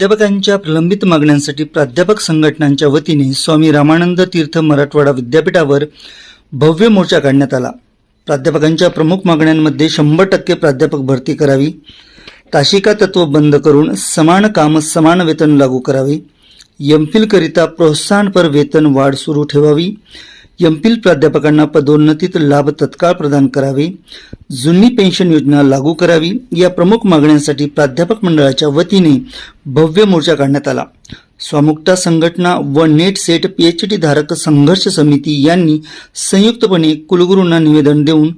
प्राध्यापकांच्या प्रलंबित मागण्यांसाठी प्राध्यापक संघटनांच्या वतीने स्वामी रामानंद तीर्थ मराठवाडा विद्यापीठावर भव्य मोर्चा काढण्यात आला. प्राध्यापकांच्या प्रमुख मागण्यांमध्ये शंभर टक्के प्राध्यापक भरती करावी. ताशिका तत्व बंद करून समान काम समान वेतन लागू करावे. एमफिलकरिता प्रोत्साहनपर वेतन वाढ सुरू ठेवावी. एमफिल प्राध्यापकांना पदोन्नतीत लाभ तत्काळ प्रदान करावे जुनी पेन्शन योजना लागू करावी या प्रमुख मागण्यांसाठी प्राध्यापक मंडळाच्या वतीने भव्य मोर्चा काढण्यात आला. स्वामुक्ता संघटना व नेट सेट पीएचडी धारक संघर्ष समिती यांनी संयुक्तपणे कुलगुरूंना निवेदन देऊन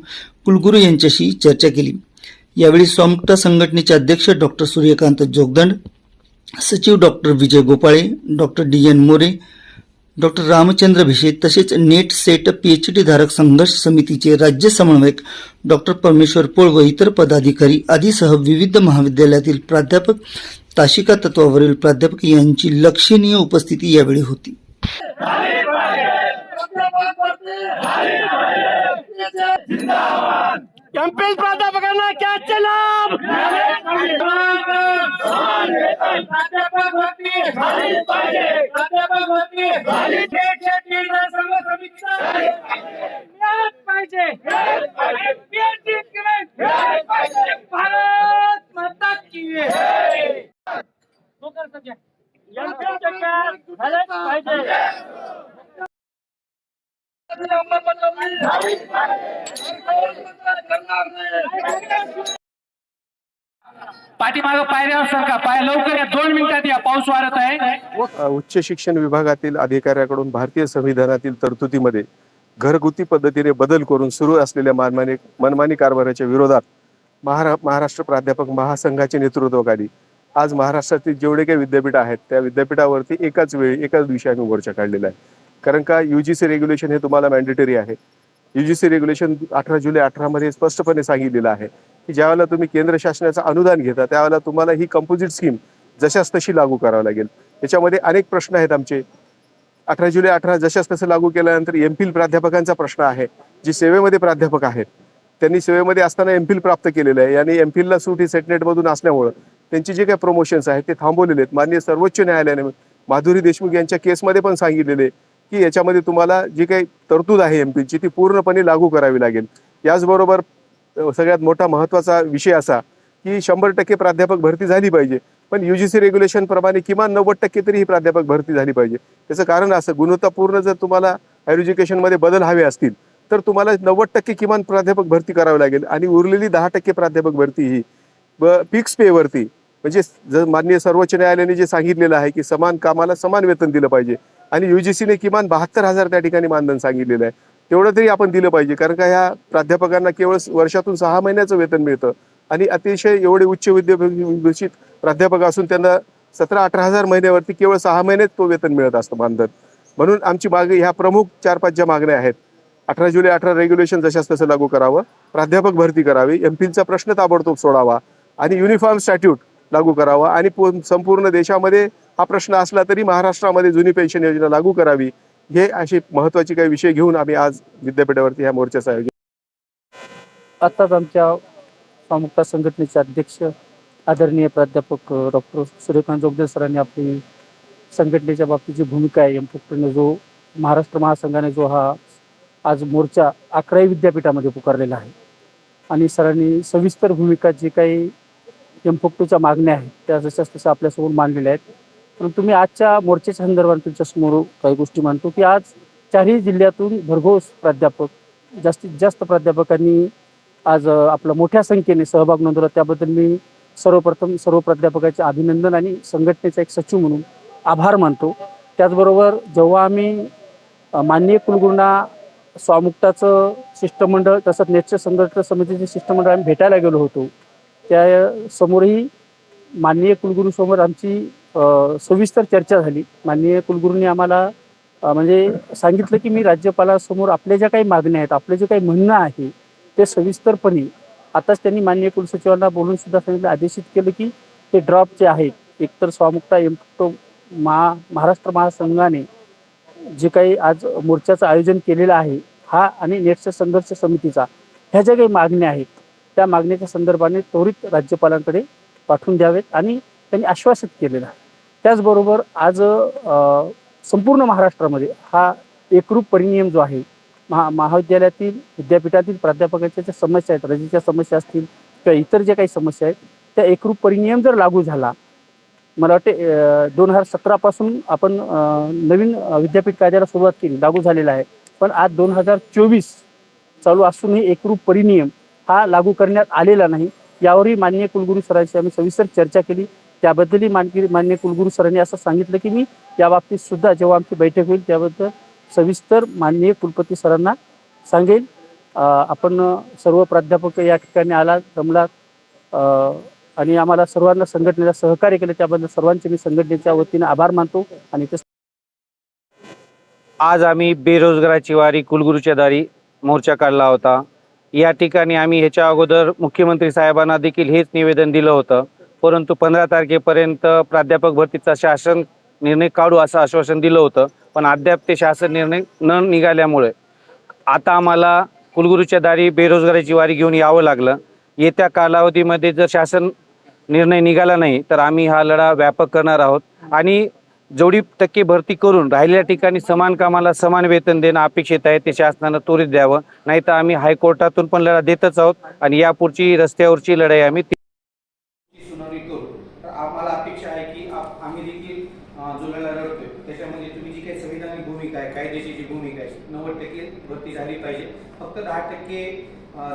कुलगुरू यांच्याशी चर्चा केली. यावेळी स्वामुक्ता संघटनेचे अध्यक्ष डॉक्टर सूर्यकांत जोगदंड सचिव doctor Vijay Gopale doctor D N More doctor Ramchandra Bhishe तसेच नेट सेट पीएचडी धारक संघर्ष समितीचे राज्य समन्वयक डॉक्टर परमेश्वर पोळ व इतर पदाधिकारी आदीसह विविध महाविद्यालयातील प्राध्यापक ताशिका तत्वावरील प्राध्यापक यांची लक्षणीय उपस्थिती यावेळी होती. प्राध्यापकांना कॅच करणार नाही. पाठीमागं पायऱ्यावर का? पाय लवकर या. दोन मिनिटात या. पाऊस वाढत आहे. उच्च शिक्षण विभागातील अधिकाऱ्याकडून भारतीय संविधानातील तरतुदीमध्ये घरगुती पद्धतीने बदल करून सुरू असलेल्या मनमानी मनमानी कारभाराच्या विरोधात महारा महाराष्ट्र प्राध्यापक महासंघाचे नेतृत्वाखाली आज महाराष्ट्रातील जेवढे काही विद्यापीठ आहेत त्या विद्यापीठावरती एकाच वेळी एकाच दिवशी आम्ही मोर्चा काढलेला आहे. कारण का युजीसी रेग्युलेशन हे तुम्हाला मॅन्डेटरी आहे. युजीसी रेग्युलेशन अठरा जुलै अठरामध्ये स्पष्टपणे सांगितलेलं आहे. की ज्यावेळेला तुम्ही केंद्र शासनाचं अनुदान घेता त्यावेळेला तुम्हाला ही कंपोजिट स्कीम जशाच तशी लागू करावी लागेल. याच्यामध्ये अनेक प्रश्न आहेत आमचे. अठरा जुलै अठरा जशाच तसं लागू केल्यानंतर एमफिल प्राध्यापकांचा प्रश्न आहे जी सेवेमध्ये प्राध्यापक आहेत. त्यांनी सेवेमध्ये असताना एमफिल प्राप्त केलेलं आहे. आणि एमफिलला सूट ही सेटनेटमधून असल्यामुळं त्यांचे जे काही प्रमोशन्स आहेत ते थांबवलेले आहेत. माननीय सर्वोच्च न्यायालयाने माधुरी देशमुख यांच्या केसमध्ये पण सांगितलेले की याच्यामध्ये तुम्हाला जी काही तरतूद आहे एमपीची ती पूर्णपणे लागू करावी लागेल. याचबरोबर सगळ्यात मोठा महत्त्वाचा विषय असा की शंभर टक्के प्राध्यापक भरती झाली पाहिजे. पण यू जी सी रेग्युलेशनप्रमाणे किमान नव्वद टक्के तरी ही प्राध्यापक भरती झाली पाहिजे. त्याचं कारण असं गुणवत्तापूर्ण जर तुम्हाला हायर एज्युकेशनमध्ये बदल हवे असतील तर तुम्हाला नव्वद टक्के किमान प्राध्यापक भरती करावी लागेल आणि उरलेली दहा टक्के प्राध्यापक भरती ही ब फिक्स पेवरती म्हणजे जर माननीय सर्वोच्च न्यायालयाने जे सांगितलेलं आहे की समान कामाला समान वेतन दिलं पाहिजे आणि यू जी सीने किमान बहात्तर हजार त्या ठिकाणी मानधन सांगितलेलं आहे. तेवढं तरी आपण दिलं पाहिजे. कारण का ह्या प्राध्यापकांना केवळ वर्षातून सहा महिन्याचं वेतन मिळतं. आणि अतिशय एवढे उच्च विद्याभूषित प्राध्यापक असून त्यांना सतरा अठरा हजार महिन्यावरती केवळ सहा महिन्यात तो वेतन मिळत असतं मानधन. म्हणून आमची मागणी ह्या प्रमुख चार पाच ज्या मागण्या आहेत अठरा जुलै अठरा रेग्युलेशन जशाच तसं लागू करावं. प्राध्यापक भरती करावी. एम पीचा प्रश्न ताबडतोब सोडावा. आणि युनिफॉर्म स्टॅट्यूट लागू करावा. आणि संपूर्ण देशामध्ये हा प्रश्न असला तरी महाराष्ट्रामध्ये जुनी पेन्शन योजना लागू करावी. हे असे महत्त्वाचे काही विषय घेऊन आम्ही आज विद्यापीठावरती ह्या मोर्चाचं आयोजन आत्ताच आमच्या स्वामुक्ता संघटनेचे अध्यक्ष आदरणीय प्राध्यापक डॉक्टर सूर्यकांत जोगदे सरांनी आपली संघटनेच्या बाबतीत जी भूमिका आहे एमपोक्टने जो महाराष्ट्र महासंघाने जो हा आज मोर्चा अकरावी विद्यापीठामध्ये पुकारलेला आहे. आणि सरांनी सविस्तर भूमिका जी काही एमपोक्टोच्या मागण्या आहेत त्या जशाच तशा आपल्यासमोर मांडलेल्या आहेत परंतु तुम्ही आजच्या मोर्चाच्या संदर्भात तुमच्यासमोर काही गोष्टी मांडतो की आज चारही जिल्ह्यातून भरघोस प्राध्यापक जास्तीत जास्त प्राध्यापकांनी आज आपला मोठ्या संख्येने सहभाग नोंदवला. त्याबद्दल मी सर्वप्रथम सर्व प्राध्यापकाचे अभिनंदन आणि संघटनेचा एक सचिव म्हणून आभार मानतो. त्याचबरोबर जेव्हा आम्ही माननीय कुलगुरूंना स्वामुक्ताचं शिष्टमंडळ तसंच नेटच्या संघटन समितीचे शिष्टमंडळ आम्ही भेटायला गेलो होतो त्या समोरही माननीय कुलगुरूसमोर आमची सविस्तर चर्चा झाली. माननीय कुलगुरूंनी आम्हाला म्हणजे सांगितलं की मी राज्यपालासमोर आपल्या ज्या काही मागण्या आहेत आपलं जे काही म्हणणं आहे ते सविस्तरपणे आताच त्यांनी माननीय कुलसचिवांना बोलून सुद्धा सांगितलं आदेशित केलं की हे ड्रॉप जे आहेत एकतर स्वामुक्ता एमटो महा महाराष्ट्र महासंघाने जे काही आज मोर्चाचं आयोजन केलेलं आहे हा आणि नेटच्या संघर्ष समितीचा ह्या ज्या काही मागण्या आहेत त्या मागण्याच्या संदर्भाने त्वरित राज्यपालांकडे पाठवून द्यावेत आणि त्यांनी आश्वासित केलेलं आहे. त्याचबरोबर आज संपूर्ण महाराष्ट्रामध्ये हा एकरूप परिनियम जो आहे महा महाविद्यालयातील विद्यापीठातील प्राध्यापकाच्या ज्या समस्या आहेत रजेच्या समस्या असतील किंवा इतर ज्या काही समस्या आहेत त्या एकरूप परिनियम जर लागू झाला मला वाटते दोन हजार सतरापासून आपण नवीन विद्यापीठ कायद्याला सुरुवात केली लागू झालेला आहे. पण आज दोन हजार चोवीस चालू असूनही एकरूप परिनियम हा लागू करण्यात आलेला नाही. यावरही माननीय कुलगुरू सरांशी आम्ही सविस्तर चर्चा केली. त्याबद्दलही मानकी मान्य कुलगुरू सरांनी असं सांगितलं की मी या बाबतीत सुद्धा जेव्हा आमची बैठक होईल त्याबद्दल सविस्तर माननीय कुलपती सरांना सांगेल आपण सर्व प्राध्यापक या ठिकाणी आला जमला आणि आम्हाला सर्वांना संघटनेला सहकार्य केलं त्याबद्दल सर्वांचे मी संघटनेच्या वतीने आभार मानतो आणि ते आज आम्ही बेरोजगाराची वारी कुलगुरूच्या दारी मोर्चा काढला होता. या ठिकाणी आम्ही ह्याच्या अगोदर मुख्यमंत्री साहेबांना देखील हेच निवेदन दिलं होतं. परंतु पंधरा तारखेपर्यंत प्राध्यापक भरतीचा शासन निर्णय काढू असं आश्वासन दिलं होतं. पण अद्याप ते शासन निर्णय न निघाल्यामुळे आता आम्हाला कुलगुरूच्या दारी बेरोजगारीची वारी घेऊन यावं लागलं. येत्या कालावधीमध्ये जर शासन निर्णय निघाला नाही तर आम्ही हा लढा व्यापक करणार आहोत. आणि जेवढी टक्के भरती करून राहिलेल्या ठिकाणी समान कामाला समान वेतन देणं अपेक्षित आहे ते शासनानं त्वरित द्यावं. नाही तर आम्ही हायकोर्टातून पण लढा देतच आहोत आणि यापुढची रस्त्यावरची लढाई आम्ही सुनावणी करू तर आम्हाला अपेक्षा आहे की आप- आम्ही देखील अं, जो लढा लढतोय त्याच्यामध्ये तुम्ही जी काही संविधानिक भूमिका आहे जी भूमिका आहे. नव्वद टक्के भरती झाली पाहिजे. फक्त दहा टक्के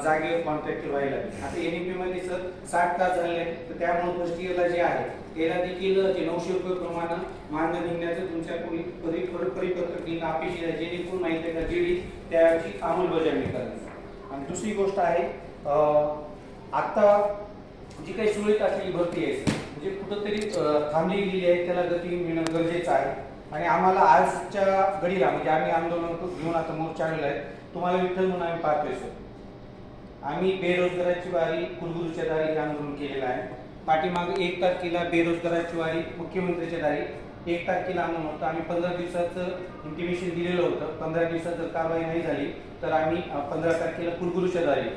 जागेवर कॉन्ट्रॅक्ट व्हायला लागेल. आता एन पी मध्ये सर साठ तास झाले तर त्यामुळे गोष्टीला जे आहे याला देखील जे नऊशे रुपये प्रमाण मान्य निघण्याचं तुमच्या कोणी परि परिपत्रक लिहिणं अपेक्षित आहे. जेणेकरून माहिती आहे का जीडी त्याची अंमलबजावणी करण्याची आणि दुसरी गोष्ट आहे आत्ता आता जी काही सुरळीत असलेली भरती आहे म्हणजे कुठंतरी थांबली गेली आहे त्याला गती मिळणं गरजेचं आहे. आणि आम्हाला आजच्या घडीला म्हणजे आम्ही आंदोलन घेऊन आता मोर्चा आलेला आहे तुम्हाला विठ्ठल म्हणून आम्ही पाहतोय सर. आम्ही बेरोजगाराची वारी कुलगुरूच्या दारी हे आंदोलन केलेलं आहे. पाठीमागे एक तारखेला बेरोजगाराची वारी मुख्यमंत्र्याच्या दारी एक तारखेला आंदोलन होतं. आम्ही पंधरा दिवसाचं इंटिमेशन दिलेलं होतं. पंधरा दिवसात जर कारवाई नाही झाली तर आम्ही पंधरा तारखेला कुलगुरूच्या दारी.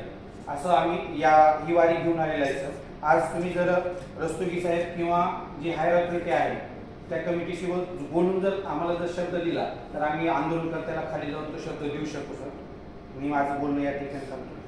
असं आम्ही या ही वारी घेऊन आलेलं आहे सर. आज तुम्ही जर रस्तोगी साहेब किंवा जी हायर आहे त्या कमिटीशी बोलून जर आम्हाला जर शब्द दिला तर आम्ही आंदोलन करताना खाली जाऊन तो शब्द देऊ शकतो सर. मी माझं बोलणं या ठिकाणी सांगतो